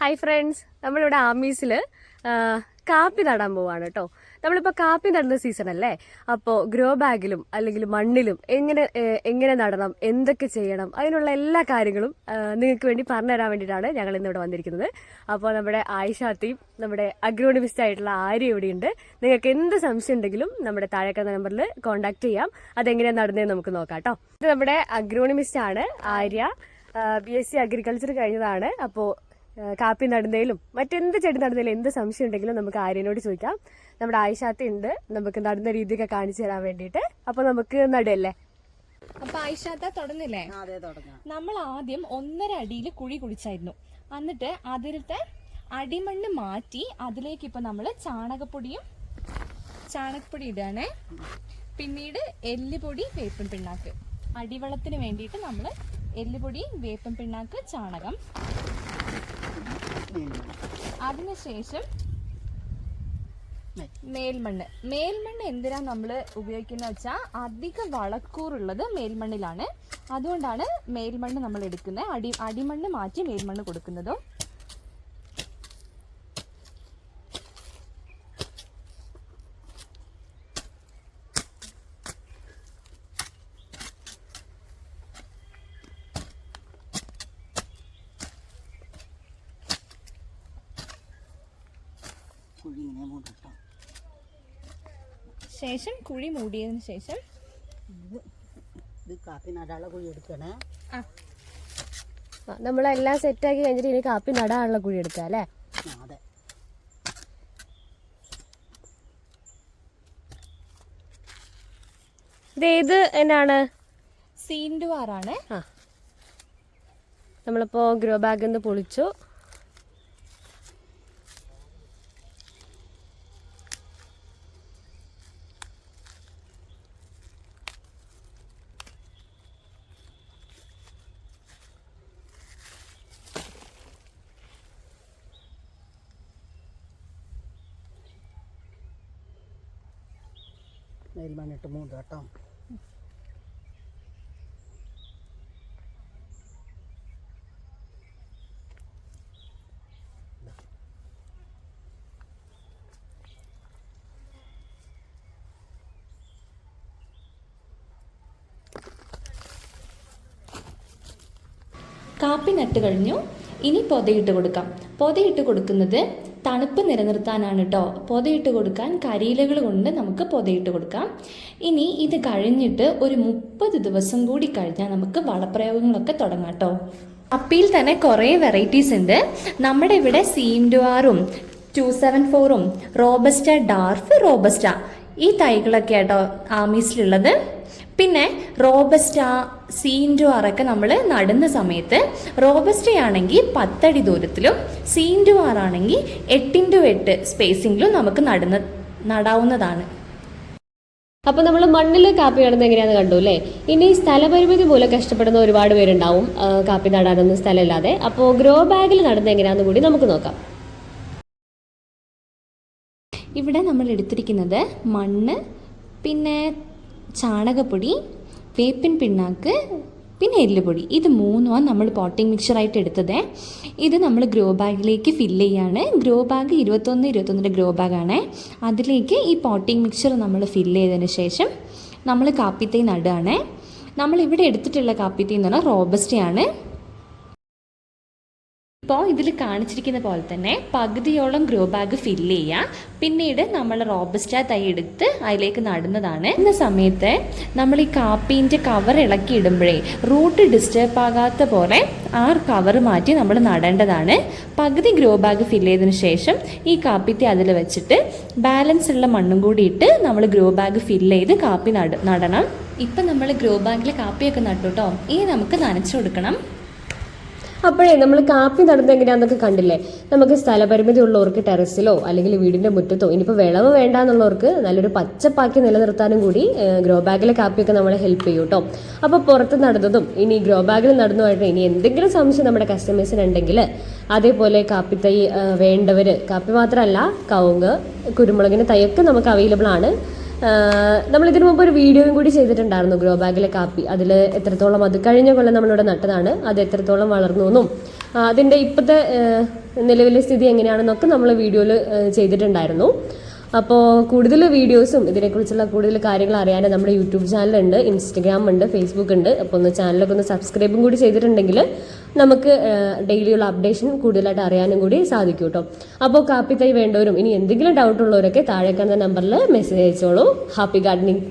Hi friends നമ്മളിവിടെ ആമീസിൽ കാപ്പി നടാൻ പോവാണ് കേട്ടോ. നമ്മളിപ്പോൾ കാപ്പി നടുന്ന സീസൺ അല്ലേ? അപ്പോൾ ഗ്രോ ബാഗിലും അല്ലെങ്കിൽ മണ്ണിലും എങ്ങനെ എങ്ങനെ നടണം എന്തൊക്കെ ചെയ്യണം അതിനുള്ള എല്ലാ കാര്യങ്ങളും നിങ്ങൾക്ക് വേണ്ടി പറഞ്ഞു തരാൻ വേണ്ടിയിട്ടാണ് ഞങ്ങൾ ഇന്നിവിടെ വന്നിരിക്കുന്നത്. അപ്പോൾ നമ്മുടെ ആയിഷാത്തിയും നമ്മുടെ അഗ്രോണിമിസ്റ്റ് ആയിട്ടുള്ള ആര്യ ഇവിടെയുണ്ട് നിങ്ങൾക്ക് എന്ത് സംശയം ഉണ്ടെങ്കിലും നമ്മുടെ താഴേക്കുന്ന നമ്പറിൽ കോൺടാക്ട് ചെയ്യാം. അതെങ്ങനെയാണ് നടന്നതെന്ന് നമുക്ക് നോക്കാം കേട്ടോ. ഇത് നമ്മുടെ അഗ്രോണിമിസ്റ്റ് ആണ് Arya. B S C agriculture കഴിഞ്ഞതാണ്. അപ്പോൾ കാപ്പി നടുന്നതിലും മറ്റെന്ത് ചെടി നടുന്നതിലും എന്ത് സംശയം ഉണ്ടെങ്കിലും നമുക്ക് ആര്യനോട് ചോദിക്കാം. നമ്മുടെ ആയിഷാത്തി ഉണ്ട് നമുക്ക് നടുന്ന രീതിയൊക്കെ കാണിച്ചു തരാൻ വേണ്ടിയിട്ട്. അപ്പോൾ നമുക്ക് നടുവല്ലേ? അപ്പൊ ആയിഷാത്ത തുടങ്ങില്ലേ നമ്മൾ ആദ്യം ഒന്നര അടിയിൽ കുഴി കുടിച്ചായിരുന്നു എന്നിട്ട് അതിലത്തെ അടിമണ്ണ് മാറ്റി അതിലേക്ക് ഇപ്പൊ നമ്മൾ ചാണകപ്പൊടിയും ചാണകപ്പൊടി ഇടുകയാണേ പിന്നീട് എല്ലുപൊടി വേപ്പൻ പിണ്ണാക്ക്. അടിവളത്തിന് വേണ്ടിയിട്ട് നമ്മൾ എല്ലുപൊടി വേപ്പൻ പിണ്ണാക്ക് ചാണകം അതിനുശേഷം മേൽമണ്ണ്. മേൽമണ്ണ് എന്തിനാ നമ്മൾ ഉപയോഗിക്കുന്നത് വെച്ചാൽ അധികം വളക്കൂറുള്ളത് മേൽമണ്ണിലാണ്. അതുകൊണ്ടാണ് മേൽമണ്ണ് നമ്മൾ എടുക്കുന്നത് അടി അടിമണ്ണ് മാറ്റി മേൽമണ്ണ് കൊടുക്കുന്നതും. കുഴി ഇങ്ങനെ മൂടിട്ടോ. ശേഷം കുഴി മൂടിയതിന് ശേഷം? ഇത് ഇത് കാപ്പി നടാനുള്ള കുഴി എടുക്കണേ. ആ. നമ്മളെല്ലാം സെറ്റാക്കി കഴിഞ്ഞിട്ട് ഇനി കാപ്പി നടാനുള്ള കുഴി എടുക്കുക അല്ലേ? അതെ. ഇത് ഏത് എന്നാണ്? സീൻഡുവാറാണ്. ആ. നമ്മളിപ്പോൾ ഗ്രോ ബാഗിൽ നിന്ന് പൊളിച്ചു. നെൽമണ്ണിട്ട് മൂന്ന് കേട്ടോ. കാപ്പി നട്ട് കഴിഞ്ഞു. ഇനി പൊതയിട്ട് കൊടുക്കാം. പൊതയിട്ട് കൊടുക്കുന്നത് തണുപ്പ് നിലനിർത്താനാണ് കേട്ടോ പൊതയിട്ട് കൊടുക്കാൻ കരിയിലകൾ കൊണ്ട് നമുക്ക് പൊതയിട്ട് കൊടുക്കാം. ഇനി ഇത് കഴിഞ്ഞിട്ട് ഒരു മുപ്പത് ദിവസം കൂടി കഴിഞ്ഞാൽ നമുക്ക് വളപ്രയോഗങ്ങളൊക്കെ തുടങ്ങാം കേട്ടോ അപ്പിയിൽ തന്നെ കുറേ വെറൈറ്റീസ് ഉണ്ട്. നമ്മുടെ ഇവിടെ സീംഡുവാറും ടു സെവൻ ഫോറും റോബസ്റ്റ ഡാർഫ് റോബസ്റ്റ. ഈ തൈകളൊക്കെ ആട്ടോ ആമീസിലുള്ളത്. പിന്നെ റോബസ്റ്റ സീൻഡുവാറൊക്കെ നമ്മൾ നടുന്ന സമയത്ത് റോബസ്റ്റയാണെങ്കിൽ പത്തടി ദൂരത്തിലും സീൻഡുവാർ ആണെങ്കിൽ എട്ടിന്റു എട്ട് സ്പേസിങ്ങിലും നമുക്ക് നടുന്ന നടാവുന്നതാണ്. അപ്പോൾ നമ്മൾ മണ്ണിൽ കാപ്പി നടുന്നത് എങ്ങനെയാണെന്ന് കണ്ടു അല്ലേ? ഇനി സ്ഥലപരിമിതി മൂലം കഷ്ടപ്പെടുന്ന ഒരുപാട് പേരുണ്ടാവും കാപ്പി നടാനൊന്നും സ്ഥലമില്ലാതെ. അപ്പോൾ ഗ്രോ ബാഗിൽ നടുന്നത് എങ്ങനെയാണെന്ന് കൂടി നമുക്ക് നോക്കാം. ഇവിടെ നമ്മൾ എടുത്തിരിക്കുന്നത് മണ്ണ് പിന്നെ ചാണകപ്പൊടി വേപ്പിൻ പിണ്ണാക്ക് പിന്നെ എല്ലുപൊടി ഇത് മൂന്നുമാണ് നമ്മൾ പോട്ടിംഗ് മിക്സറായിട്ട് എടുത്തത്. ഇത് നമ്മൾ ഗ്രോ ബാഗിലേക്ക് ഫില്ല് ചെയ്യാണ്. ഗ്രോ ബാഗ് ഇരുപത്തൊന്ന് ഇരുപത്തൊന്നിന്റെ ഗ്രോ ബാഗാണ് അതിലേക്ക് ഈ പോട്ടിംഗ് മിക്സർ നമ്മൾ ഫില്ല് ചെയ്തതിന് ശേഷം നമ്മൾ കാപ്പിത്തൈ നടുകയാണ്. നമ്മൾ ഇവിടെ എടുത്തിട്ടുള്ള കാപ്പിത്തൈ എന്ന് പറഞ്ഞാൽ റോബസ്റ്റയാണ് ഇപ്പോൾ ഇതിൽ കാണിച്ചിരിക്കുന്ന പോലെ തന്നെ പകുതിയോളം ഗ്രോ ബാഗ് ഫില്ല് ചെയ്യുക പിന്നീട് നമ്മൾ റോബസ്റ്റ തൈ എടുത്ത് അതിലേക്ക് നടുന്നതാണ്. ഇന്ന സമയത്ത് നമ്മൾ ഈ കാപ്പീന്റെ കവർ ഇളക്കി ഇടുമ്പോഴേ റൂട്ട് ഡിസ്റ്റർബ് ആകാത്ത പോലെ ആ കവർ മാറ്റി നമ്മൾ നടേണ്ടതാണ്. പകുതി ഗ്രോ ബാഗ് ഫില്ല് ചെയ്തതിന് ശേഷം ഈ കാപ്പിത്തെ അതിൽ വെച്ചിട്ട് ബാലൻസ് ഉള്ള മണ്ണും കൂടി ഇട്ട് നമ്മൾ ഗ്രോ ബാഗ് ഫില്ല് ചെയ്ത് കാപ്പി നട നടണം. ഇപ്പം നമ്മൾ ഗ്രോ ബാഗിൽ കാപ്പിയൊക്കെ നട്ടു കേട്ടോ ഇനി നമുക്ക് നനച്ചു കൊടുക്കണം. അപ്പോഴേ നമ്മൾ കാപ്പി നടന്നത് എങ്ങനെയാണെന്നൊക്കെ കണ്ടില്ലേ? നമുക്ക് സ്ഥലപരിമിതി ഉള്ളവർക്ക് ടെറസിലോ അല്ലെങ്കിൽ വീടിന്റെ മുറ്റത്തോ ഇനിയിപ്പോൾ വിളവ് വേണ്ട എന്നുള്ളവർക്ക് നല്ലൊരു പച്ചപ്പാക്കി നിലനിർത്താനും കൂടി ഗ്രോ ബാഗിലെ കാപ്പിയൊക്കെ നമ്മളെ ഹെൽപ്പ് ചെയ്യും കേട്ടോ അപ്പോൾ പുറത്ത് നടന്നതും ഇനി ഗ്രോ ബാഗിൽ നടന്നതുമായിട്ട് ഇനി എന്തെങ്കിലും സംശയം നമ്മുടെ കസ്റ്റമേഴ്സിന് ഉണ്ടെങ്കിൽ അതേപോലെ കാപ്പി തൈ വേണ്ടവര് വേണ്ടവർ കാപ്പി മാത്രമല്ല കവുങ്ങ് കുരുമുളകിന് തൈയൊക്കെ നമുക്ക് അവൈലബിൾ ആണ്. നമ്മൾ ഇതിനു മുമ്പ് ഒരു വീഡിയോയും കൂടി ചെയ്തിട്ടുണ്ടായിരുന്നു ഗ്രോ ബാഗിലെ കാപ്പി. അതിൽ എത്രത്തോളം അത് കഴിഞ്ഞ കൊല്ലം നമ്മളിവിടെ നട്ടതാണ്. അത് എത്രത്തോളം വളർന്നു എന്നും അതിന്റെ ഇപ്പോഴത്തെ നിലവിലെ സ്ഥിതി എങ്ങനെയാണെന്നൊക്കെ നമ്മൾ വീഡിയോയിൽ ചെയ്തിട്ടുണ്ടായിരുന്നു. അപ്പോൾ കൂടുതൽ വീഡിയോസും ഇതിനെക്കുറിച്ചുള്ള കൂടുതൽ കാര്യങ്ങൾ അറിയാൻ നമ്മുടെ യൂട്യൂബ് ചാനലുണ്ട് ഇൻസ്റ്റഗ്രാം ഉണ്ട് ഫേസ്ബുക്ക് ഉണ്ട് അപ്പോൾ ഒന്ന് ചാനലൊക്കെ ഒന്ന് സബ്സ്ക്രൈബും കൂടി ചെയ്തിട്ടുണ്ടെങ്കിൽ നമുക്ക് ഡെയിലിയുള്ള അപ്ഡേഷൻ കൂടുതലായിട്ട് അറിയാനും കൂടി സാധിക്കും കേട്ടോ അപ്പോൾ കാപ്പി തൈ വേണ്ടവരും ഇനി എന്തെങ്കിലും ഡൗട്ട് ഉള്ളവരൊക്കെ താഴെ കാണുന്ന നമ്പറിൽ മെസ്സേജ് അയച്ചോളൂ. Happy gardening